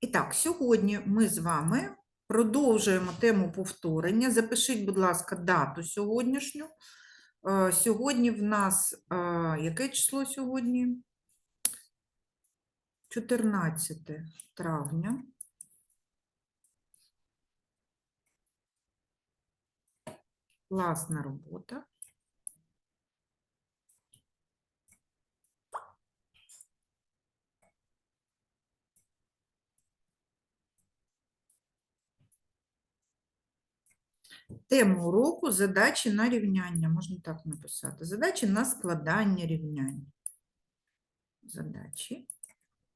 І так, сьогодні ми з вами продовжуємо тему повторення. Запишіть, будь ласка, дату сьогоднішню. Е, Сьогодні в нас е, яке число сьогодні? 14 травня. Класна робота. Тема уроку задачі на рівняння. Можна так написати. Задачі на складання рівнянь. Задачі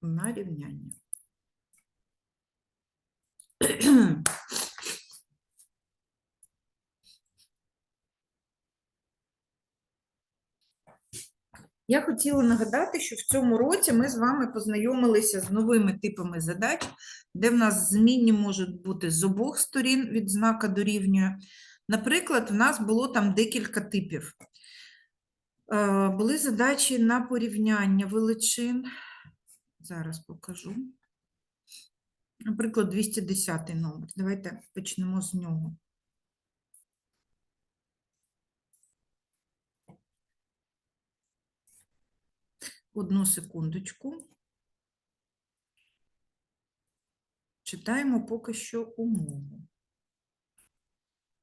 на рівняння. Я хотіла нагадати, що в цьому році ми з вами познайомилися з новими типами задач, де в нас змінні можуть бути з обох сторін від знака дорівнює. Наприклад, в нас було там декілька типів. Е, Були задачі на порівняння величин. Зараз покажу. Наприклад, 210 номер. Давайте почнемо з нього. Одну секундочку. Читаємо поки що умову.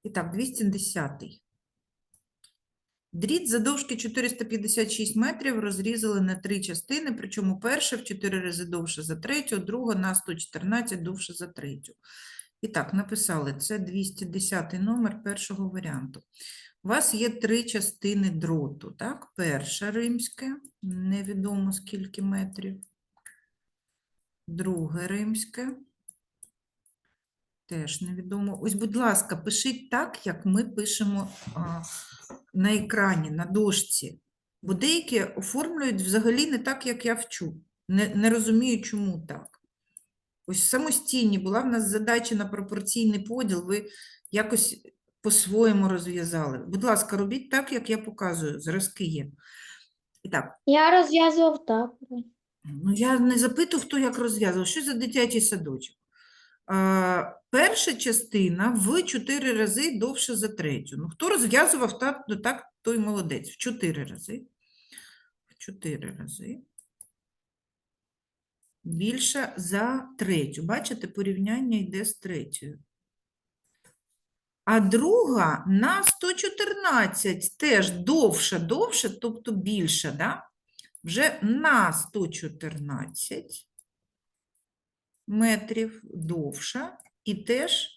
І так, 210. Дріт задовжки 456 метрів розрізали на три частини, причому перша в 4 рази довше за третю, друга на 114 довше за третю. І так, написали, це 210 номер першого варіанту. У вас є три частини дроту, так? Перша римське, невідомо скільки метрів. Друге римське, теж невідомо. Ось, будь ласка, пишіть так, як ми пишемо а, на екрані, на дошці. Бо деякі оформлюють взагалі не так, як я вчу. Не, не розумію, чому так. Ось самостійні була в нас задача на пропорційний поділ, ви якось по-своєму розв'язали. Будь ласка, робіть так, як я показую, зразки є. І так, Я розв'язував так. ну я не запитую, хто як розв'язував. Що за дитячий садочок? А, перша частина в 4 рази довше за третю. Ну, хто розв'язував так, ну, так, той молодець. В 4 рази. В 4 рази. Більша за третю. Бачите, порівняння йде з третьою. А друга на 114 теж довша, довше, тобто більша, да? вже на 114 метрів довша, і теж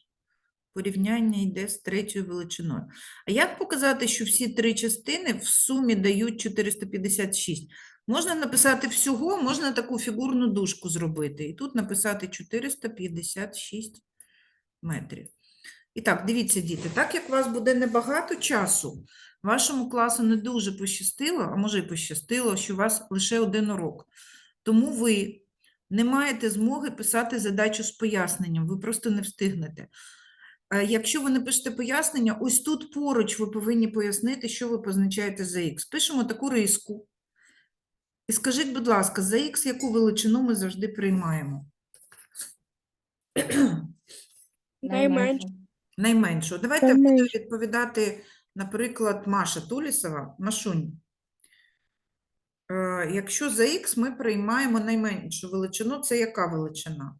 порівняння йде з третьою величиною. А як показати, що всі три частини в сумі дають 456? Можна написати всього, можна таку фігурну дужку зробити. І тут написати 456 метрів. І так, дивіться, діти, так як у вас буде небагато часу, вашому класу не дуже пощастило, а може і пощастило, що у вас лише один урок. Тому ви не маєте змоги писати задачу з поясненням, ви просто не встигнете. Е, Якщо ви не пишете пояснення, ось тут поруч ви повинні пояснити, що ви позначаєте за х. Пишемо таку риску. І скажіть, будь ласка, за х яку величину ми завжди приймаємо? Найменше. Найменшу. Давайте Та буде ми- відповідати, наприклад, Маша Тулісова. Машунь, е, якщо за х ми приймаємо найменшу величину, це яка величина?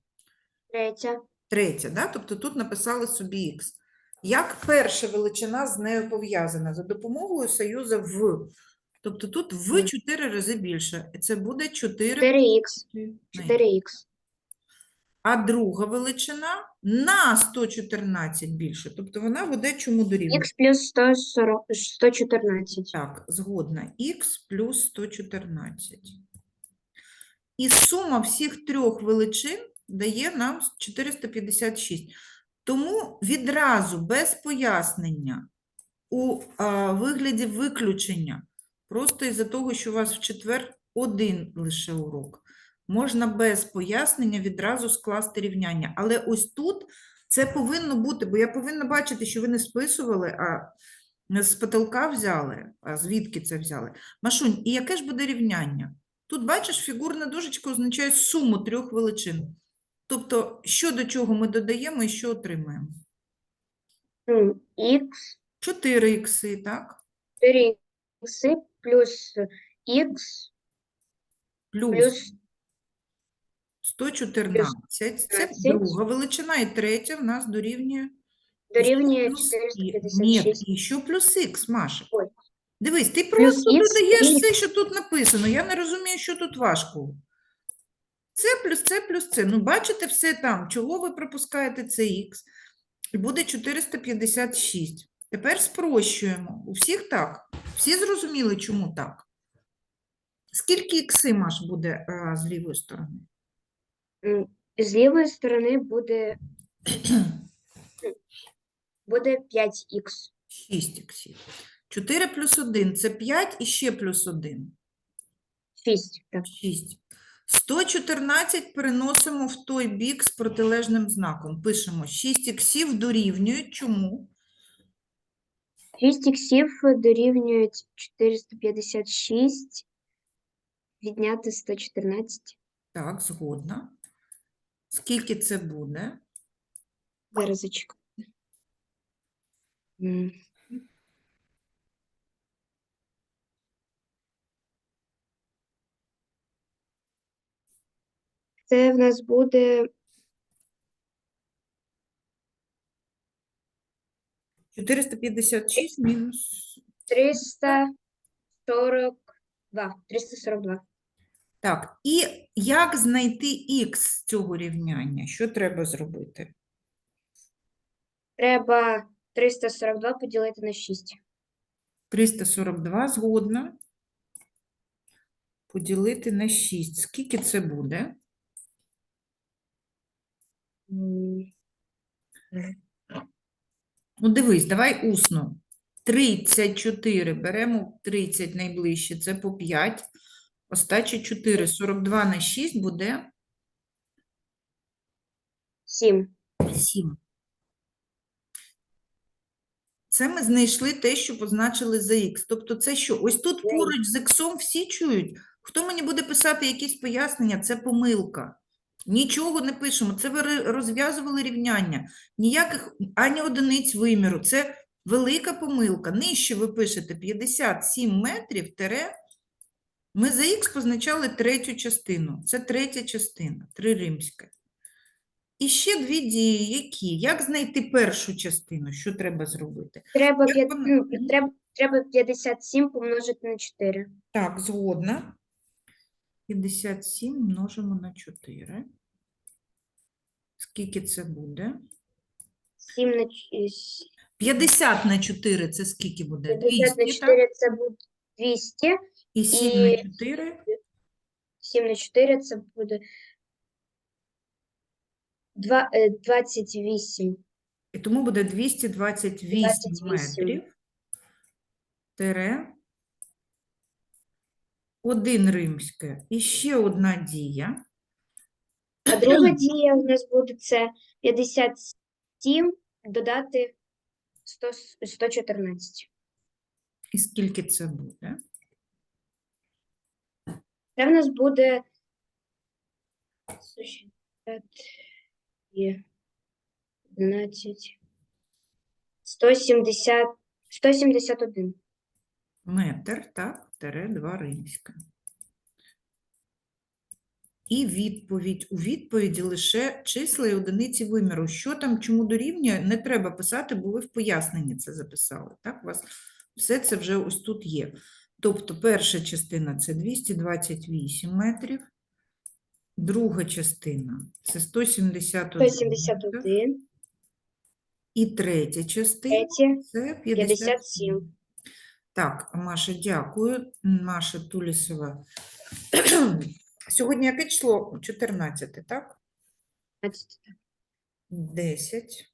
Третя. Третя, да? тобто тут написали собі х. Як перша величина з нею пов'язана? За допомогою союзу в. Тобто тут в Мгм. 4 рази більше. І це буде 4. 4х. 4х. А друга величина на 114 більше. Тобто вона буде чому дорівнює? Х плюс 140, 114. Так, згодна. Х плюс 114. І сума всіх трьох величин дає нам 456. Тому відразу, без пояснення, у а, вигляді виключення, просто із-за того, що у вас в четвер один лише урок, можна без пояснення відразу скласти рівняння. Але ось тут це повинно бути, бо я повинна бачити, що ви не списували, а з потолка взяли, а звідки це взяли. Машунь, і яке ж буде рівняння? Тут, бачиш, фігурна дужечка означає суму трьох величин. Тобто, що до чого ми додаємо і що отримаємо? Х, 4 ікси, так? 4 х плюс Х Плюс плюс 114. Це 114. друга величина, і третя в нас дорівнює дорівнює плюс і- 456. Ні, і що плюс х, Маша? Ой. Дивись, ти просто х додаєш і- все, що тут написано. Я не розумію, що тут важко. Це плюс це плюс це. Ну, бачите все там. Чого ви пропускаєте це х? І буде 456. Тепер спрощуємо. У всіх так. Всі зрозуміли, чому так? Скільки ікси, Маш, буде а, з лівої сторони? З лівої сторони буде, буде 5х. 6 іксів. 4 плюс 1 – це 5 і ще плюс 1. 6. Так. 6. 114 переносимо в той бік з протилежним знаком. Пишемо 6 іксів дорівнюють. Чому? 6 іксів дорівнюють 456. Відняти 114. Так, згодна. Скільки це буде? Зараз зачекайте. М. Це в нас буде 456 мінус. 342. 342. Так, і як знайти х з цього рівняння? Що треба зробити? Треба 342 поділити на 6. 342 згодна. Поділити на 6. Скільки це буде? Ну, дивись, давай усно. 34 беремо 30 найближче, це по 5. Остачі 4. 42 на 6 буде 7. 7. Це ми знайшли те, що позначили за х. Тобто це що? Ось тут поруч з х всі чують. Хто мені буде писати якісь пояснення, це помилка. Нічого не пишемо. Це ви розв'язували рівняння. Ніяких ані одиниць виміру. Це велика помилка. Нижче ви пишете 57 метрів тере. Ми за х позначали третю частину. Це третя частина, три римська. І ще дві дії, які? Як знайти першу частину? Що треба зробити? Треба, Я п'ят- ну, треба, треба 57 помножити на 4. Так, згодна. 57 множимо на 4. Скільки це буде? 7 на ч- с- 50 на 4 це скільки буде? 50 на 200, так? 4 це буде 200. І 7 на і- 4 7 на 4 це буде два- е, 28. І тому буде 228 28. метрів. Тере. Один римське. І ще одна дія. А друга дія у нас буде це 57 додати 100, 114. І скільки це буде? Це в нас буде 160 і 11, 170, 171. Метр, так, тере 2 римська. І відповідь. У відповіді лише числа і одиниці виміру. Що там, чому дорівнює, не треба писати, бо ви в поясненні це записали. Так, у вас все це вже ось тут є. Тобто перша частина – це 228 метрів, друга частина – це 171 метр, 171, і третя частина – це 57. 57. Так, Маша, дякую. Маша Тулісова. Сьогодні яке число? 14, так? 15. 10.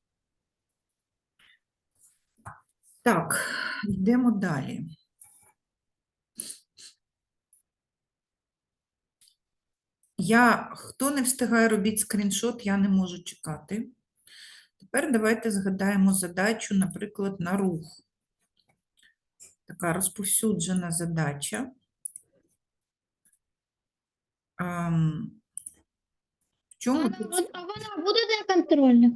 Так, йдемо далі. Я, хто не встигає робити скріншот, я не можу чекати. Тепер давайте згадаємо задачу, наприклад, на рух. Така розповсюджена задача. Ам, чому Вона, тут? а вона буде на контрольник?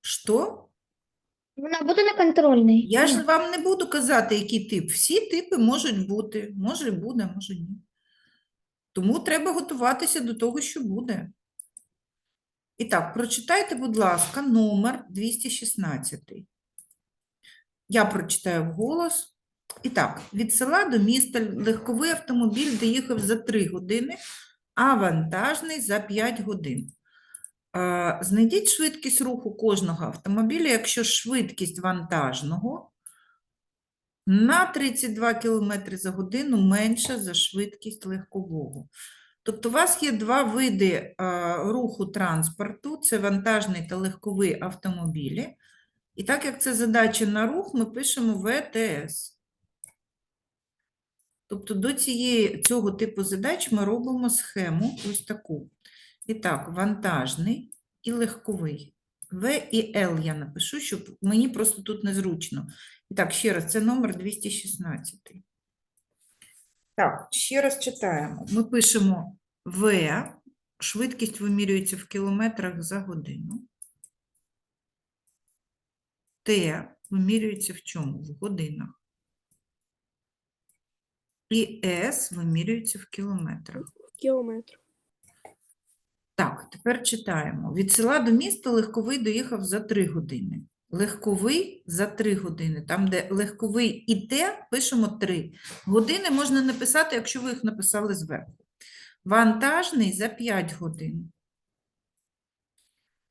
Що? Вона буде на контрольний? Я ж вам не буду казати, який тип. Всі типи можуть бути. Може буде, може ні. Тому треба готуватися до того, що буде. І так, прочитайте, будь ласка, номер 216. Я прочитаю вголос. І так, від села до міста легковий автомобіль доїхав за 3 години, а вантажний за 5 годин. Е, Знайдіть швидкість руху кожного автомобіля, якщо швидкість вантажного на 32 км за годину менша за швидкість легкового. Тобто у вас є два види е, руху транспорту: це вантажний та легковий автомобілі. І так як це задача на рух, ми пишемо ВТС. Тобто до цієї, цього типу задач ми робимо схему ось таку. І так, вантажний і легковий. В і Л я напишу, щоб мені просто тут незручно. Так, ще раз, це номер 216. Так, ще раз читаємо. Ми пишемо В, швидкість вимірюється в кілометрах за годину. Т вимірюється в чому? В годинах. І С вимірюється в кілометрах. Кілометр. Так, тепер читаємо. Від села до міста легковий доїхав за 3 години. Легковий за 3 години. Там, де легковий і те, пишемо 3. Години можна написати, якщо ви їх написали зверху. Вантажний за 5 годин.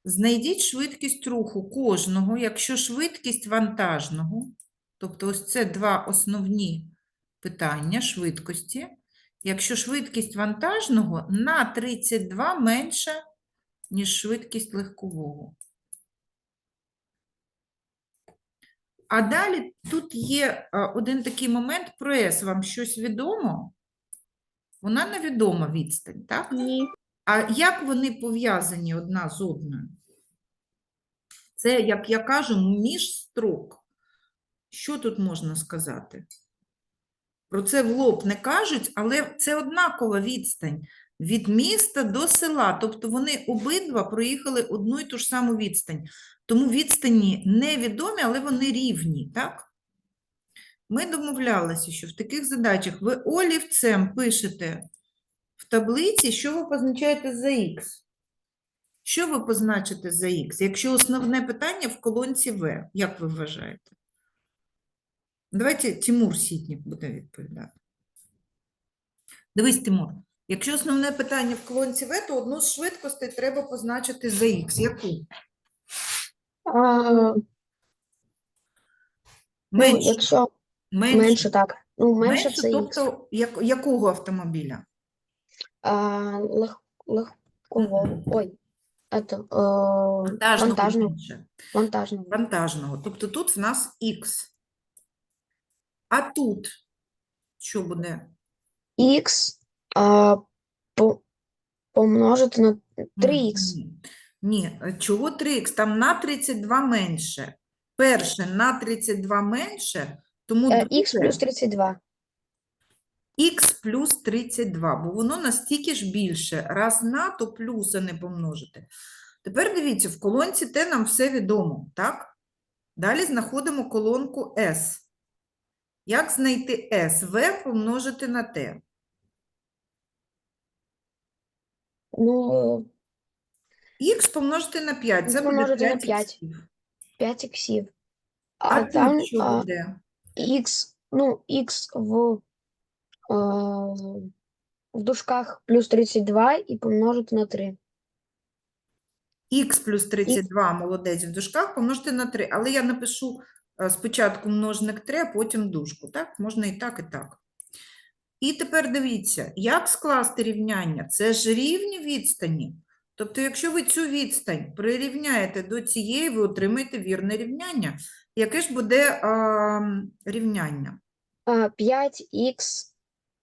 Знайдіть швидкість руху кожного, якщо швидкість вантажного, тобто ось це два основні питання швидкості, якщо швидкість вантажного на 32 менша, ніж швидкість легкового. А далі тут є один такий момент про С. Вам щось відомо? Вона невідома відстань, так? Ні. А як вони пов'язані одна з одною? Це, як я кажу, між строк. Що тут можна сказати? Про це в лоб не кажуть, але це однакова відстань від міста до села. Тобто вони обидва проїхали одну і ту ж саму відстань. Тому відстані невідомі, але вони рівні, так? Ми домовлялися, що в таких задачах ви олівцем пишете в таблиці, що ви позначаєте за х. Що ви позначите за х, якщо основне питання в колонці В, як ви вважаєте? Давайте Тимур Сітнік буде відповідати. Дивись, Тимур, якщо основне питання в колонці В, то одну з швидкостей треба позначити за х. Яку? А, ну, Менше. якщо Менше. менше, так. Ну, менше Менше, це тобто як, якого автомобіля? А, лег, легкового. Ой. Это, е, Вантажного вантажного. Вантажного. Вантажного. Тобто тут в нас х. А тут що буде? Х а, по, помножити на 3х. Ні. Ні, е, чого 3х? Там на 32 менше. Перше на 32 менше, тому Е, друге Х плюс 32. х плюс 32, бо воно настільки ж більше. Раз на, то плюс, не помножити. Тепер дивіться, в колонці Т нам все відомо, так? Далі знаходимо колонку S. Як знайти S? В помножити на Т. Ну, Х помножити на 5, це буде Помножити на 5 5. іксів. 5 іксів. А, А, тут там що а, буде? х, ну, х в, а, в дужках плюс 32 і помножити на 3. Х плюс 32, молодець, в дужках помножити на 3. Але я напишу е, спочатку множник 3, а потім дужку. Так? Можна і так, і так. І тепер дивіться, як скласти рівняння? Це ж рівні відстані. Тобто, якщо ви цю відстань прирівняєте до цієї, ви отримаєте вірне рівняння. Яке ж буде а, рівняння? 5х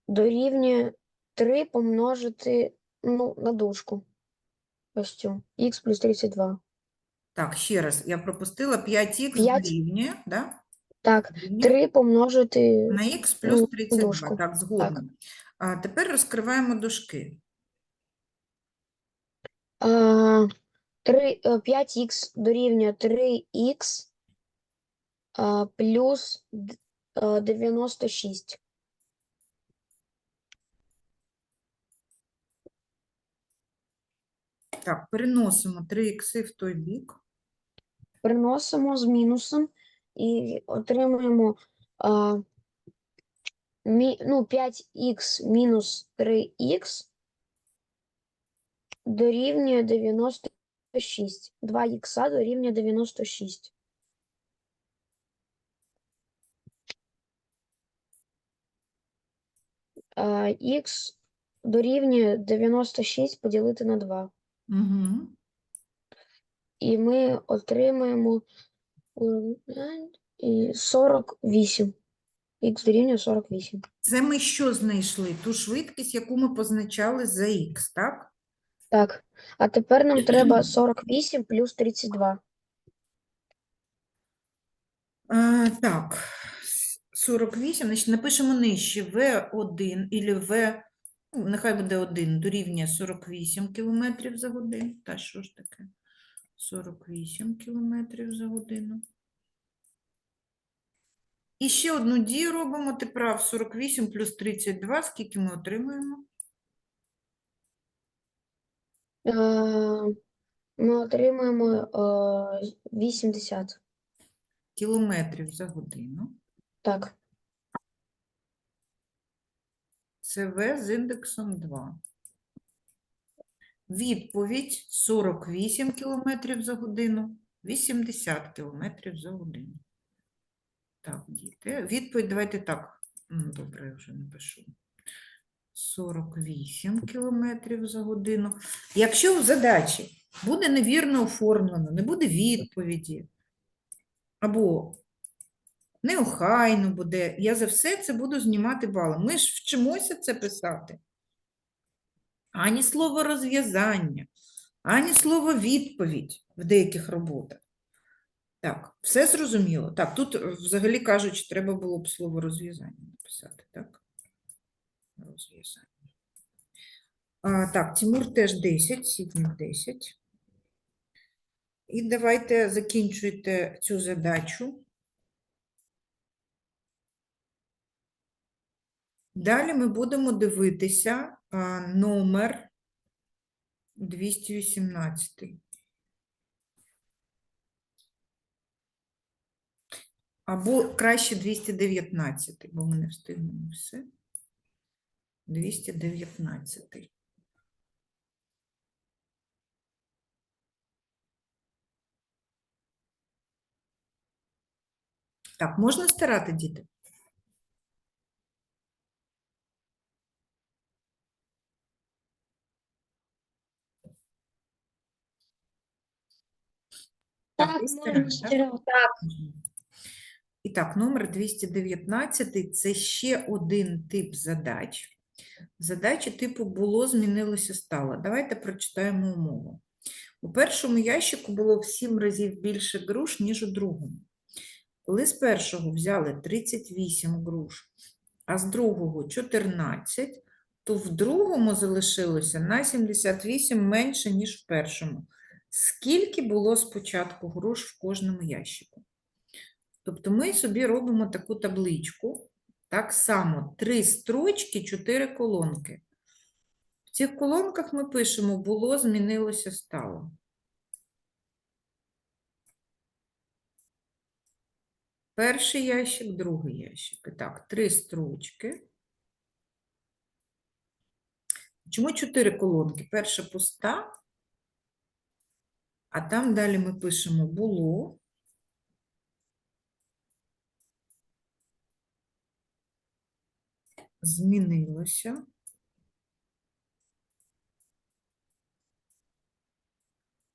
дорівнює 3 помножити ну, на дужку. Ось цю. х плюс 32. Так, ще раз, я пропустила 5х П'ять. дорівнює, да? Так, Дорівнює 3 помножити На х плюс ну, 32, дужку. так, згодна. А тепер розкриваємо дужки. а, 3, 5х дорівнює 3х а, плюс д- а, 96. Так, переносимо 3 ікси в той бік. Приносимо з мінусом і отримуємо а, мі, ну, 5х мінус 3х дорівнює 96. 2х дорівнює 96. А, х дорівнює 96 поділити на 2. Угу. І ми отримаємо е, і 48. Х дорівнює 48. Це ми що знайшли? Ту швидкість, яку ми позначали за х, так? Так. А тепер нам треба 48 плюс 32. А, так, с- 48, значить напишемо нижче V1 или V, ну, нехай буде 1, дорівнює 48 км за годину. Та що ж таке? 48 км за годину. І ще одну дію робимо, ти прав, 48 плюс 32, скільки ми отримуємо? Е, Ми отримуємо е, 80. Кілометрів за годину. Так. Це В з індексом 2. Відповідь 48 км за годину, 80 км за годину. Так, діти. Відповідь давайте так. Добре, я вже напишу. 48 км за годину. Якщо в задачі буде невірно оформлено, не буде відповіді, або неохайно буде, я за все це буду знімати бали. Ми ж вчимося це писати. Ані слово розв'язання, ані слово відповідь в деяких роботах. Так, все зрозуміло. Так, тут е, взагалі кажучи, треба було б слово розв'язання написати, так? Розв'язання. А, так, Тимур теж 10, Сіднів 10. І давайте закінчуйте цю задачу. Далі ми будемо дивитися номер 218. Або краще 219, бо ми не встигнемо все. 219. Так, можна стирати, діти? Так? І так, номер 219 – це ще один тип задач. Задачі типу було, змінилося, стало. Давайте прочитаємо умову. У першому ящику було в 7 разів більше груш, ніж у другому. Коли з першого взяли 38 груш, а з другого 14, то в другому залишилося на 78 менше, ніж в першому. Скільки було спочатку груш в кожному ящику? Тобто ми собі робимо таку табличку. Так само три строчки, чотири колонки. В цих колонках ми пишемо було, змінилося, стало. Перший ящик, другий ящик. І так, три строчки. Чому чотири колонки? Перша пуста, а там далі ми пишемо було. Змінилося.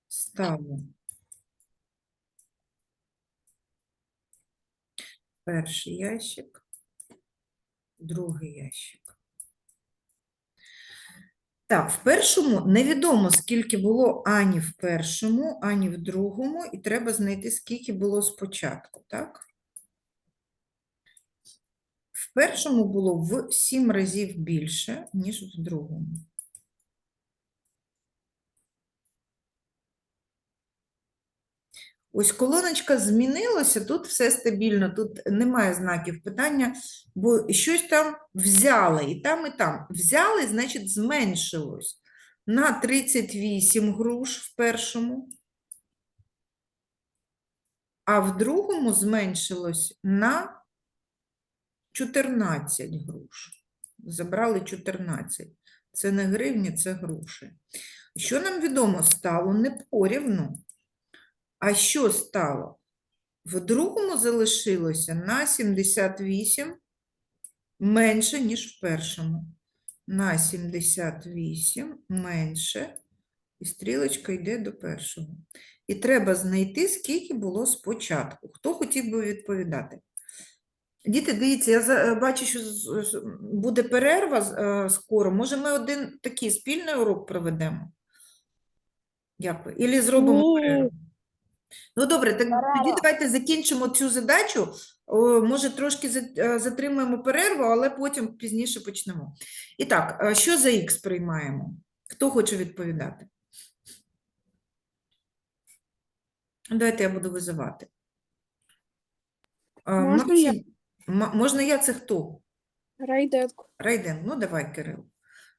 Стало. Перший ящик, другий ящик. Так, в першому невідомо, скільки було ані в першому, ані в другому, і треба знайти, скільки було спочатку, так? В першому було в 7 разів більше, ніж в другому. Ось колоночка змінилася, тут все стабільно, тут немає знаків питання, бо щось там взяли, і там, і там. Взяли, значить, зменшилось на 38 груш в першому, а в другому зменшилось на 14 груш. Забрали 14. Це не гривні, це груші. Що нам відомо? Стало не порівну. А що стало? В другому залишилося на 78 менше, ніж в першому. На 78 менше, і стрілочка йде до першого. І треба знайти, скільки було спочатку. Хто хотів би відповідати? Діти, дивіться, я бачу, що буде перерва е, скоро. Може, ми один такий спільний урок проведемо? Як ви? Ілі зробимо перерву? Ну, добре, так тоді давайте закінчимо цю задачу. О, Може, трошки е, затримаємо перерву, але потім пізніше почнемо. І так, е, що за х приймаємо? Хто хоче відповідати? Давайте я буду визивати. Е, Можна? Максим, М- можна я це хто? Райденко. Райден, ну давай, Кирил.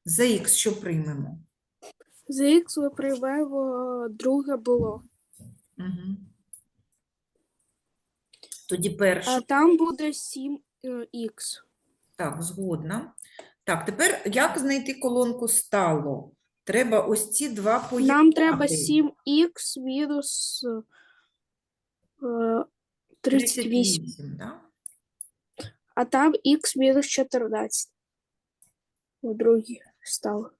За х що приймемо? За Х ми приймемо друге було. Угу. Тоді перше. А там буде 7х. Так, згодна. Так, тепер як знайти колонку стало? Треба ось ці два поєднати. Нам треба 7х мінус е, 38. да? А там х мінус 14. У другій стало.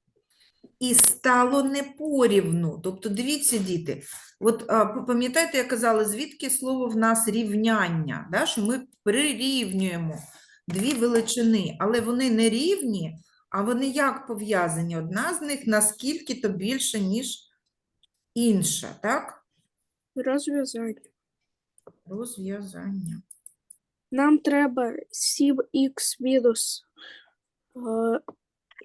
І стало не порівну. Тобто, дивіться, діти, от пам'ятаєте, я казала, звідки слово в нас рівняння, да? що ми прирівнюємо дві величини, але вони не рівні, а вони як пов'язані? Одна з них наскільки то більше, ніж інша, так? Розв'язання. Розв'язання. Нам треба 7х мінус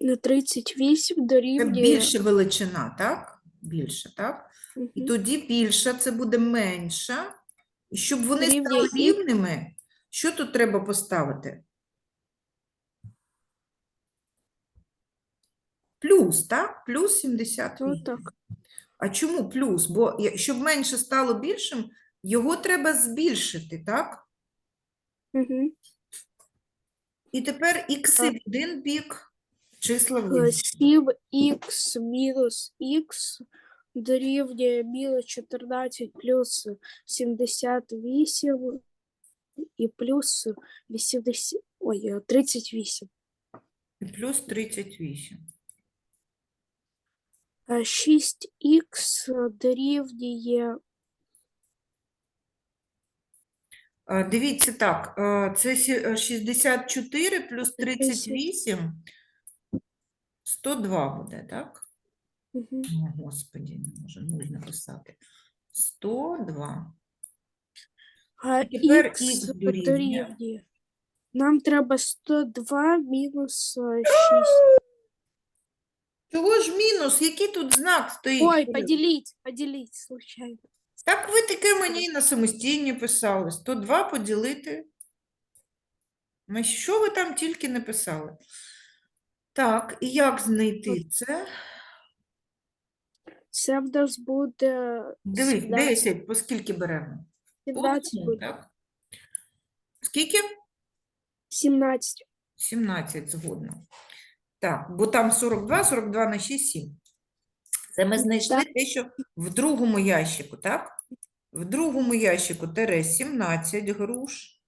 е, 38 Це дорівнює. більше величина, так? Більше, так? І тоді більша це буде менша. І щоб вони Рівня стали рівними, що тут треба поставити? Плюс, так? Плюс 78. Ну так. А чому плюс? Бо я- щоб менше стало більшим, його треба збільшити, так? Угу. І тепер ікси в один бік, числа в Е, інший. 7х мінус х дорівнює мінус 14 плюс 78 і плюс 80, ой, е, 38. І плюс 38. А 6х дорівнює Дивіться так, е, це сі- е, 64 плюс 38, 102 буде, так? мгм, О, Господі, не можу нуль написати. 102. а І тепер х х дорівнює. дорівнює. Нам треба 102 мінус е, 6. Чого ж мінус? Який тут знак стоїть? Ой, Кирил? поделить, поделить случайно. Так ви таке мені на самостійні писали. 102 поділити. На що ви там тільки не писали? Так, і як знайти це? Це в нас буде Дивись, 10, по скільки беремо? По 17 одному, буде. так? Скільки? 17. 17 згодно. Так, бо там 42, 42 на 6, 7. Це ми знайшли те, що в другому ящику, так? В другому ящику тере 17 груш.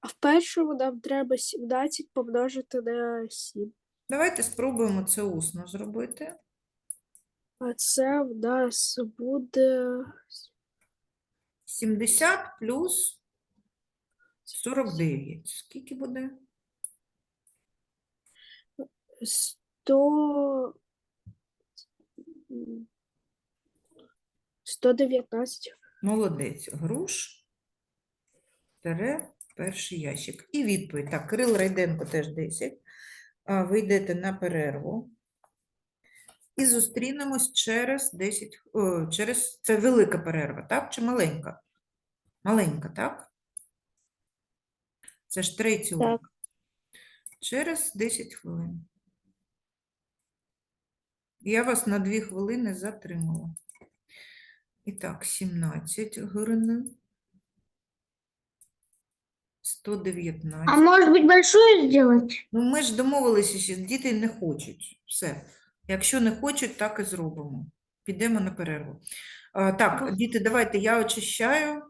А в першому нам треба 17 помножити на 7. Давайте спробуємо це усно зробити. А це в нас буде 70 плюс 49. Скільки буде? 100... 119. Молодець. Груш. Тере перший ящик. І відповідь. Так, Кирил Райденко теж 10. Ви йдете на перерву. і зустрінемось через 10, х- о, через, це велика перерва, так? Чи маленька? Маленька, так? Це ж третій урок. Через 10 хвилин. Я вас на 2 хвилини затримала. І так, 17 гривень. 119. А может быть большую сделать? Ну, ми ж домовилися, що діти не хочуть. Все. Якщо не хочуть, так і зробимо. Підемо на перерву. А, так, діти, давайте я очищаю.